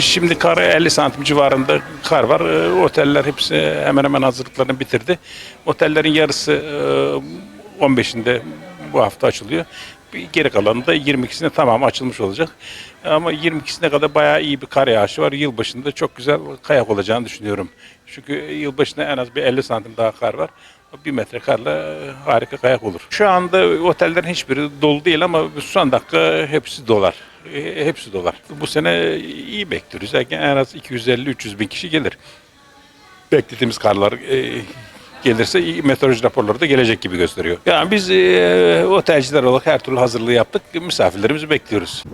Şimdi kar 50 santim civarında kar var. Ee, Oteller hepsi hemen hemen hazırlıklarını bitirdi. Otellerin yarısı e, 15'inde bu hafta açılıyor. Geri kalanı da 22'sinde tamamı açılmış olacak. Ama 22'sine kadar bayağı iyi bir kar yağışı var. Yılbaşında çok güzel kayak olacağını düşünüyorum. Çünkü yılbaşında en az bir 50 santim daha kar var. Bir metre karla e, harika kayak olur. Şu anda otellerin hiçbiri dolu değil ama son dakika hepsi dolar. E, Hepsi dolar. Bu sene iyi bekliyoruz. Yani en az 250-300 bin kişi gelir. Beklediğimiz karlar e, gelirse meteoroloji raporları da gelecek gibi gösteriyor. Yani biz otelciler olarak her türlü hazırlığı yaptık. Misafirlerimizi bekliyoruz.